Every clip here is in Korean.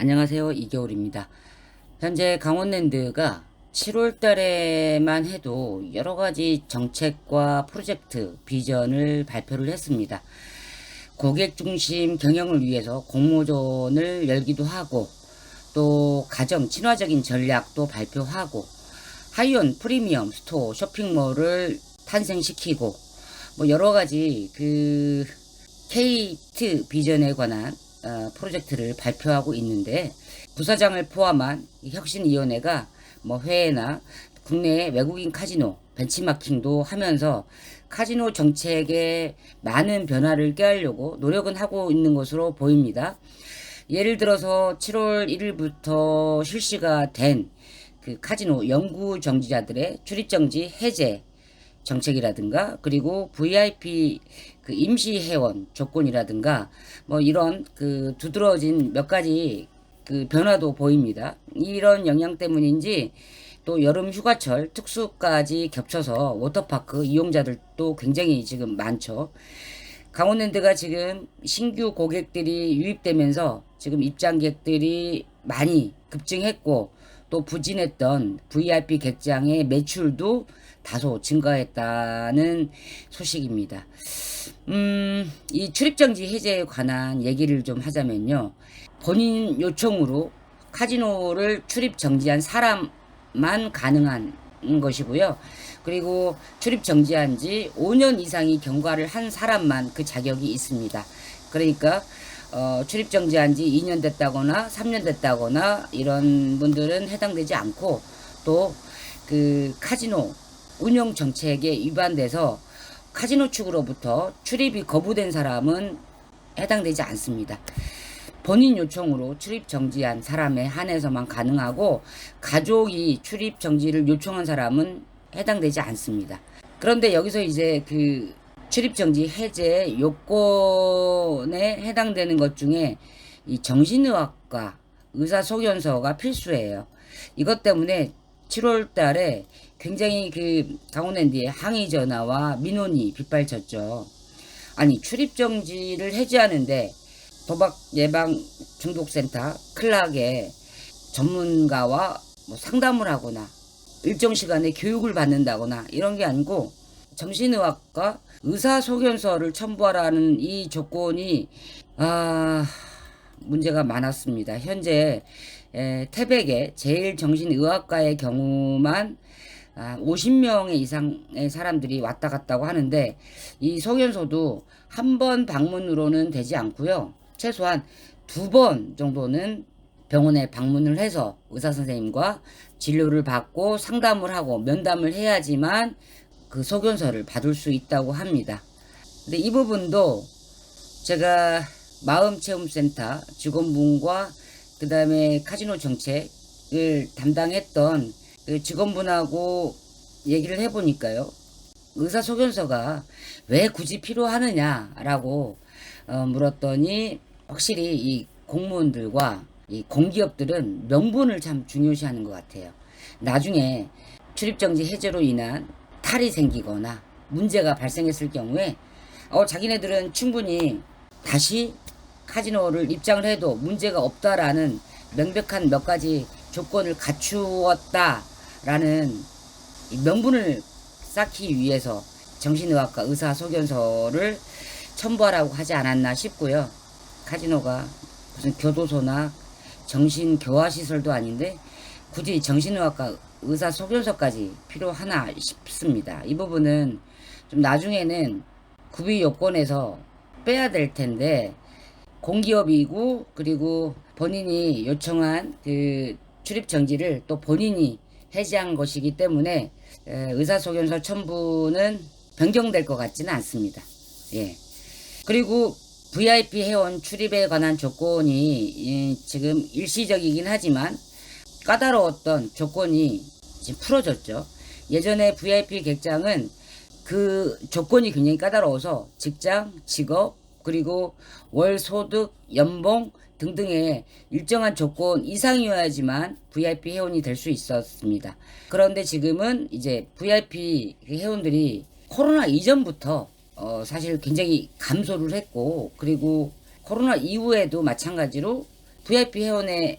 안녕하세요. 이겨울입니다. 현재 강원랜드가 7월 달에만 해도 여러 가지 정책과 프로젝트, 비전을 발표를 했습니다. 고객 중심 경영을 위해서 공모전을 열기도 하고 또 가정 친화적인 전략도 발표하고 하이온 프리미엄 스토어 쇼핑몰을 탄생시키고 뭐 여러 가지 그 케이트 비전에 관한 어, 프로젝트를 발표하고 있는데 부사장을 포함한 이 혁신위원회가 뭐 회의나 국내 외국인 카지노 벤치마킹도 하면서 카지노 정책에 많은 변화를 꾀하려고 노력은 하고 있는 것으로 보입니다. 예를 들어서 7월 1일부터 실시가 된 그 카지노 연구 정지자들의 출입 정지 해제 정책이라든가 그리고 VIP 그 임시 회원 조건이라든가 뭐 이런 그 두드러진 몇 가지 그 변화도 보입니다. 이런 영향 때문인지 또 여름 휴가철 특수까지 겹쳐서 워터파크 이용자들도 굉장히 지금 많죠. 강원랜드가 지금 신규 고객들이 유입되면서 지금 입장객들이 많이 급증했고 또 부진했던 VIP 객장의 매출도 다소 증가했다는 소식입니다. 음, 이 출입정지 해제에 관한 얘기를 좀 하자면요. 본인 요청으로 카지노를 출입 정지한 사람만 가능한 것이고요. 그리고 출입 정지한 지 5년 이상이 경과를 한 사람만 그 자격이 있습니다. 그러니까 어, 출입 정지한 지 2년 됐다거나 3년 됐다거나 이런 분들은 해당되지 않고 또 그 카지노 운영 정책에 위반돼서 카지노 측으로부터 출입이 거부된 사람은 해당되지 않습니다. 본인 요청으로 출입 정지한 사람에 한해서만 가능하고 가족이 출입 정지를 요청한 사람은 해당되지 않습니다. 그런데 여기서 이제 그 출입 정지 해제 요건에 해당되는 것 중에 이 정신의학과 의사 소견서가 필수예요. 이것 때문에 7월 달에 굉장히 그 강원랜드에 항의 전화와 민원이 빗발쳤죠. 아니 출입 정지를 해제하는데 도박 예방 중독센터 클락에 전문가와 뭐 상담을 하거나 일정 시간에 교육을 받는다거나 이런 게 아니고 정신의학과 의사 소견서를 첨부하라는 이 조건이 아 문제가 많았습니다. 현재 에, 태백의 제일 정신의학과의 경우만 아, 50명 이상의 사람들이 왔다 갔다고 하는데 이 소견서도 한 번 방문으로는 되지 않고요. 최소한 두 번 정도는 병원에 방문을 해서 의사 선생님과 진료를 받고 상담을 하고 면담을 해야지만 그 소견서를 받을 수 있다고 합니다. 근데 이 부분도 제가 마음체험센터 직원분과 그 다음에 카지노 정책을 담당했던 그 직원분하고 얘기를 해보니까요. 의사소견서가 왜 굳이 필요하느냐라고 어, 물었더니 확실히 이 공무원들과 이 공기업들은 명분을 참 중요시하는 것 같아요. 나중에 출입정지 해제로 인한 탈이 생기거나 문제가 발생했을 경우에 어, 자기네들은 충분히 다시 카지노를 입장을 해도 문제가 없다라는 명백한 몇 가지 조건을 갖추었다라는 명분을 쌓기 위해서 정신의학과 의사 소견서를 첨부하라고 하지 않았나 싶고요. 카지노가 무슨 교도소나 정신교화시설도 아닌데 굳이 정신의학과 의사 소견서까지 필요하나 싶습니다. 이 부분은 좀 나중에는 구비 요건에서 빼야 될 텐데 공기업이고 그리고 본인이 요청한 그 출입 정지를 또 본인이 해지한 것이기 때문에 의사소견서 첨부는 변경될 것 같지는 않습니다. 예. 그리고 VIP 회원 출입에 관한 조건이 지금 일시적이긴 하지만 까다로웠던 조건이 지금 풀어졌죠. 예전에 VIP 객장은 그 조건이 굉장히 까다로워서 직장, 직업, 그리고 월 소득, 연봉 등등의 일정한 조건 이상이어야지만 VIP 회원이 될 수 있었습니다. 그런데 지금은 이제 VIP 회원들이 코로나 이전부터 어 사실 굉장히 감소를 했고 그리고 코로나 이후에도 마찬가지로 VIP 회원의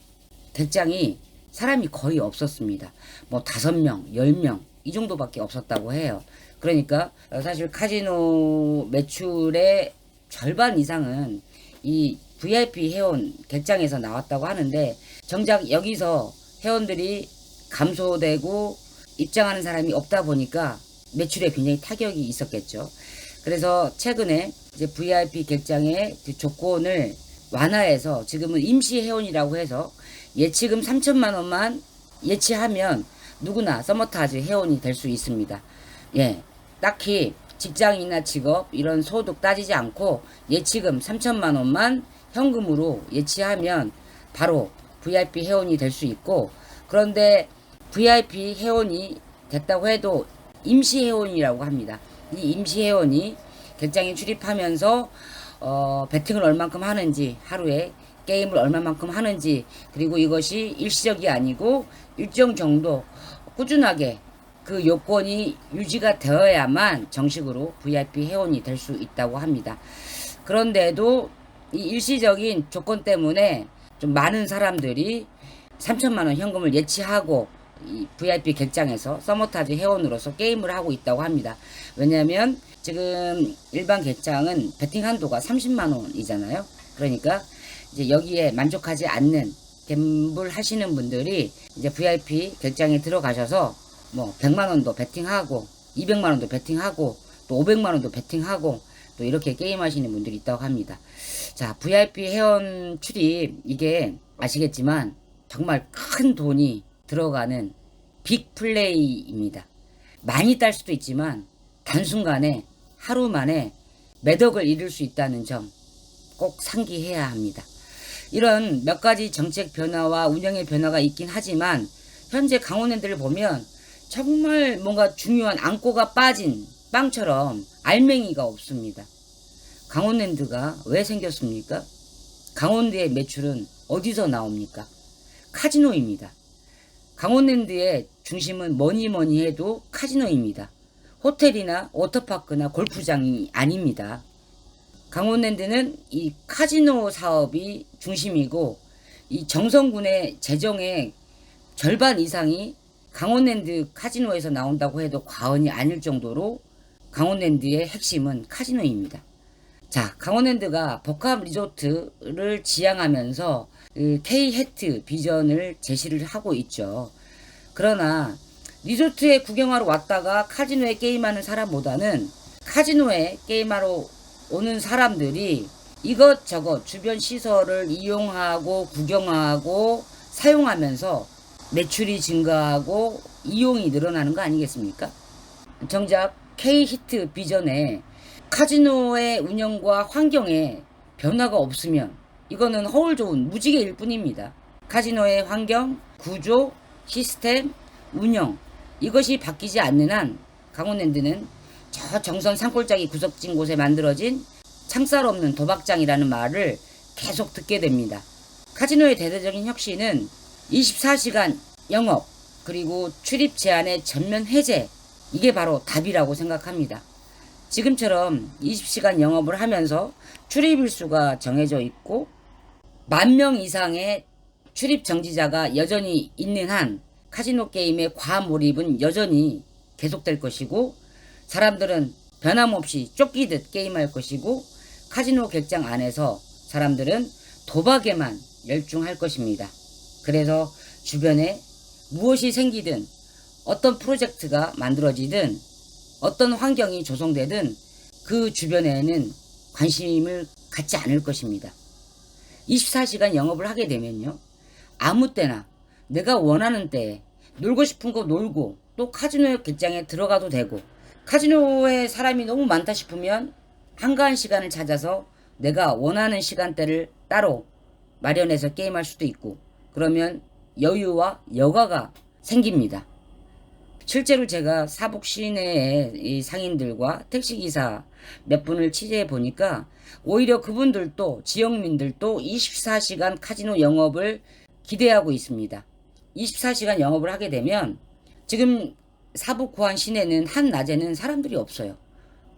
객장이 사람이 거의 없었습니다. 뭐 다섯 명, 열 명 이 정도밖에 없었다고 해요. 그러니까 사실 카지노 매출의 절반 이상은 이 VIP 회원 객장에서 나왔다고 하는데 정작 여기서 회원들이 감소되고 입장하는 사람이 없다 보니까 매출에 굉장히 타격이 있었겠죠. 그래서 최근에 이제 VIP 객장의 그 조건을 완화해서 지금은 임시 회원이라고 해서 예치금 3천만 원만 예치하면 누구나 서머타즈 회원이 될 수 있습니다. 예. 딱히 직장이나 직업 이런 소득 따지지 않고 예치금 3천만 원만 현금으로 예치하면 바로 VIP 회원이 될 수 있고 그런데 VIP 회원이 됐다고 해도 임시 회원이라고 합니다. 이 임시 회원이 객장에 출입하면서 어, 베팅을 얼만큼 하는지 하루에 게임을 얼마만큼 하는지 그리고 이것이 일시적이 아니고 일정 정도 꾸준하게 그 요건이 유지가 되어야만 정식으로 VIP 회원이 될 수 있다고 합니다. 그런데도 이 일시적인 조건 때문에 좀 많은 사람들이 3천만 원 현금을 예치하고 이 VIP 객장에서 서머타즈 회원으로서 게임을 하고 있다고 합니다. 왜냐하면 지금 일반 객장은 베팅 한도가 30만 원이잖아요. 그러니까 이제 여기에 만족하지 않는 갬블 하시는 분들이 이제 VIP 객장에 들어가셔서 뭐 100만 원도 베팅하고 200만 원도 베팅하고 또 500만 원도 베팅하고 또 이렇게 게임 하시는 분들이 있다고 합니다. 자, VIP 회원 출입 이게 아시겠지만 정말 큰 돈이 들어가는 빅 플레이입니다. 많이 딸 수도 있지만 단순간에 하루 만에 매덕을 잃을 수 있다는 점 꼭 상기해야 합니다. 이런 몇 가지 정책 변화와 운영의 변화가 있긴 하지만 현재 강원랜드를 보면 정말 뭔가 중요한 안고가 빠진 빵처럼 알맹이가 없습니다. 강원랜드가 왜 생겼습니까? 강원도의 매출은 어디서 나옵니까? 카지노입니다. 강원랜드의 중심은 뭐니 뭐니 해도 카지노입니다. 호텔이나 워터파크나 골프장이 아닙니다. 강원랜드는 이 카지노 사업이 중심이고 이 정성군의 재정의 절반 이상이 강원랜드 카지노에서 나온다고 해도 과언이 아닐 정도로 강원랜드의 핵심은 카지노입니다. 자, 강원랜드가 복합 리조트를 지향하면서 그 K 해트 비전을 제시를 하고 있죠. 그러나 리조트에 구경하러 왔다가 카지노에 게임하는 사람보다는 카지노에 게임하러 오는 사람들이 이것저것 주변 시설을 이용하고 구경하고 사용하면서 매출이 증가하고 이용이 늘어나는 거 아니겠습니까? 정작 K 히트 비전에 카지노의 운영과 환경에 변화가 없으면 이거는 허울 좋은 무지개일 뿐입니다. 카지노의 환경, 구조, 시스템, 운영 이것이 바뀌지 않는 한 강원랜드는 저 정선 산골짜기 구석진 곳에 만들어진 창살 없는 도박장이라는 말을 계속 듣게 됩니다. 카지노의 대대적인 혁신은 24시간 영업 그리고 출입 제한의 전면 해제 이게 바로 답이라고 생각합니다. 지금처럼 20시간 영업을 하면서 출입 일수가 정해져 있고 만 명 이상의 출입 정지자가 여전히 있는 한 카지노 게임의 과몰입은 여전히 계속될 것이고 사람들은 변함없이 쫓기듯 게임할 것이고 카지노 객장 안에서 사람들은 도박에만 열중할 것입니다. 그래서 주변에 무엇이 생기든 어떤 프로젝트가 만들어지든 어떤 환경이 조성되든 그 주변에는 관심을 갖지 않을 것입니다. 24시간 영업을 하게 되면요. 아무 때나 내가 원하는 때에 놀고 싶은 거 놀고 또 카지노 객장에 들어가도 되고 카지노에 사람이 너무 많다 싶으면 한가한 시간을 찾아서 내가 원하는 시간대를 따로 마련해서 게임할 수도 있고 그러면 여유와 여가가 생깁니다. 실제로 제가 사북 시내의 이 상인들과 택시기사 몇 분을 취재해 보니까 오히려 그분들도 지역민들도 24시간 카지노 영업을 기대하고 있습니다. 24시간 영업을 하게 되면 지금 사북 고안 시내는 한낮에는 사람들이 없어요.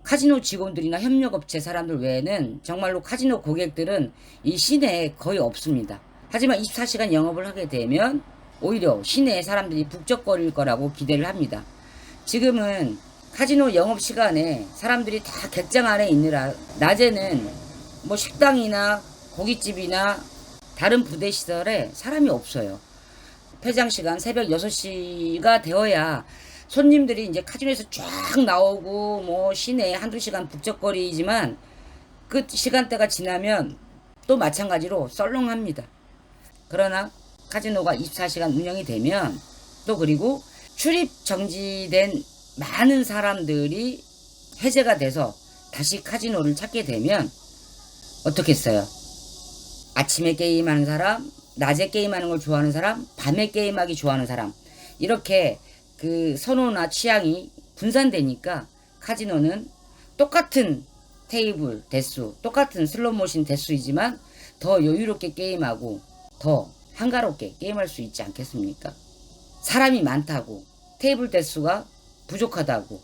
카지노 직원들이나 협력업체 사람들 외에는 정말로 카지노 고객들은 이 시내에 거의 없습니다. 하지만 24시간 영업을 하게 되면 오히려 시내에 사람들이 북적거릴 거라고 기대를 합니다. 지금은 카지노 영업 시간에 사람들이 다 객장 안에 있느라 낮에는 뭐 식당이나 고깃집이나 다른 부대 시설에 사람이 없어요. 폐장 시간 새벽 6시가 되어야 손님들이 이제 카지노에서 쫙 나오고 뭐 시내에 한두 시간 북적거리지만 그 시간대가 지나면 또 마찬가지로 썰렁합니다. 그러나 카지노가 24시간 운영이 되면 또 그리고 출입 정지된 많은 사람들이 해제가 돼서 다시 카지노를 찾게 되면 어떻겠어요? 아침에 게임하는 사람, 낮에 게임하는 걸 좋아하는 사람, 밤에 게임하기 좋아하는 사람 이렇게 그 선호나 취향이 분산되니까 카지노는 똑같은 테이블 대수, 똑같은 슬롯머신 대수이지만 더 여유롭게 게임하고 더 한가롭게 게임할 수 있지 않겠습니까? 사람이 많다고 테이블 대수가 부족하다고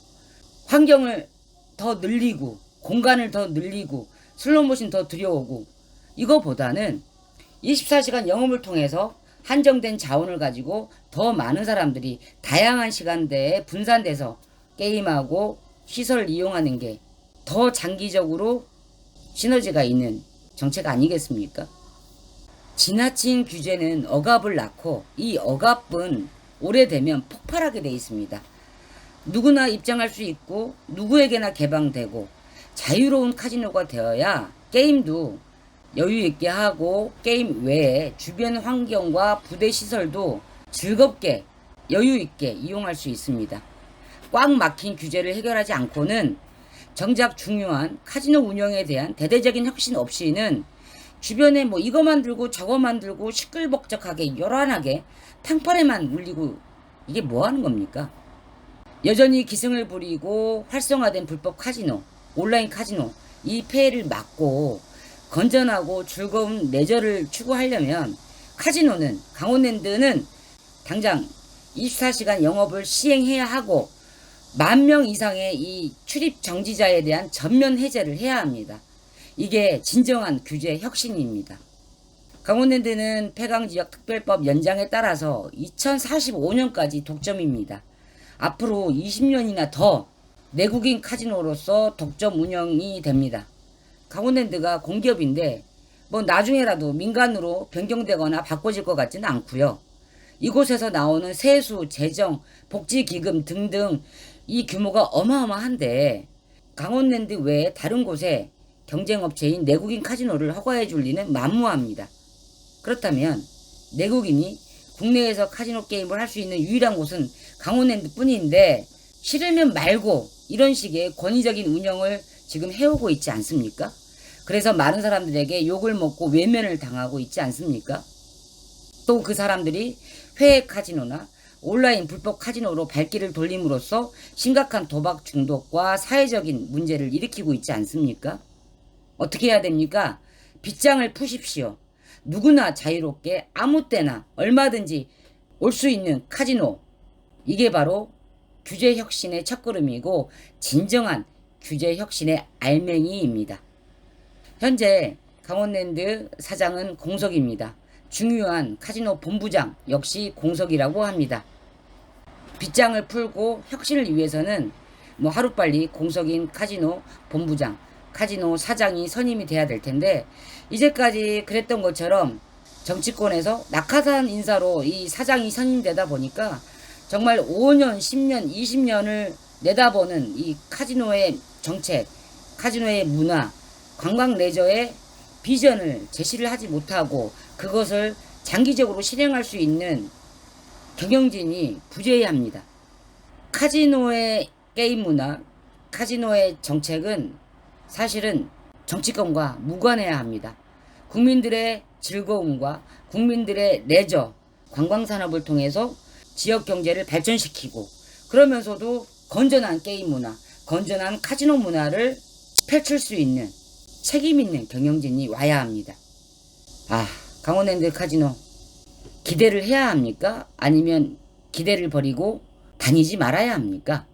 환경을 더 늘리고 공간을 더 늘리고 슬롯머신 더 들여오고 이거보다는 24시간 영업을 통해서 한정된 자원을 가지고 더 많은 사람들이 다양한 시간대에 분산돼서 게임하고 시설을 이용하는 게 더 장기적으로 시너지가 있는 정책 아니겠습니까? 지나친 규제는 억압을 낳고 이 억압은 오래되면 폭발하게 돼 있습니다. 누구나 입장할 수 있고 누구에게나 개방되고 자유로운 카지노가 되어야 게임도 여유 있게 하고 게임 외에 주변 환경과 부대 시설도 즐겁게 여유 있게 이용할 수 있습니다. 꽉 막힌 규제를 해결하지 않고는 정작 중요한 카지노 운영에 대한 대대적인 혁신 없이는 주변에 뭐 이거 만들고 저거 만들고 시끌벅적하게 요란하게 탕판에만 울리고 이게 뭐 하는 겁니까? 여전히 기승을 부리고 활성화된 불법 카지노, 온라인 카지노 이 폐해를 막고 건전하고 즐거운 레저를 추구하려면 카지노는 강원랜드는 당장 24시간 영업을 시행해야 하고 만 명 이상의 이 출입 정지자에 대한 전면 해제를 해야 합니다. 이게 진정한 규제 혁신입니다. 강원랜드는 폐강지역 특별법 연장에 따라서 2045년까지 독점입니다. 앞으로 20년이나 더 내국인 카지노로서 독점 운영이 됩니다. 강원랜드가 공기업인데 뭐 나중에라도 민간으로 변경되거나 바꿔질 것 같지는 않고요. 이곳에서 나오는 세수, 재정, 복지기금 등등 이 규모가 어마어마한데 강원랜드 외에 다른 곳에 경쟁업체인 내국인 카지노를 허가해 줄 리는 만무합니다. 그렇다면 내국인이 국내에서 카지노 게임을 할 수 있는 유일한 곳은 강원랜드 뿐인데 싫으면 말고 이런 식의 권위적인 운영을 지금 해오고 있지 않습니까? 그래서 많은 사람들에게 욕을 먹고 외면을 당하고 있지 않습니까? 또 그 사람들이 회해 카지노나 온라인 불법 카지노로 발길을 돌림으로써 심각한 도박 중독과 사회적인 문제를 일으키고 있지 않습니까? 어떻게 해야 됩니까? 빗장을 푸십시오. 누구나 자유롭게 아무 때나 얼마든지 올 수 있는 카지노. 이게 바로 규제 혁신의 첫걸음이고 진정한 규제 혁신의 알맹이입니다. 현재 강원랜드 사장은 공석입니다. 중요한 카지노 본부장 역시 공석이라고 합니다. 빗장을 풀고 혁신을 위해서는 뭐 하루빨리 공석인 카지노 본부장, 카지노 사장이 선임이 돼야 될 텐데 이제까지 그랬던 것처럼 정치권에서 낙하산 인사로 이 사장이 선임되다 보니까 정말 5년, 10년, 20년을 내다보는 이 카지노의 정책, 카지노의 문화, 관광 레저의 비전을 제시를 하지 못하고 그것을 장기적으로 실행할 수 있는 경영진이 부재합니다. 카지노의 게임 문화, 카지노의 정책은 사실은 정치권과 무관해야 합니다. 국민들의 즐거움과 국민들의 레저, 관광산업을 통해서 지역 경제를 발전시키고 그러면서도 건전한 게임 문화, 건전한 카지노 문화를 펼칠 수 있는 책임 있는 경영진이 와야 합니다. 아, 강원랜드 카지노 기대를 해야 합니까? 아니면 기대를 버리고 다니지 말아야 합니까?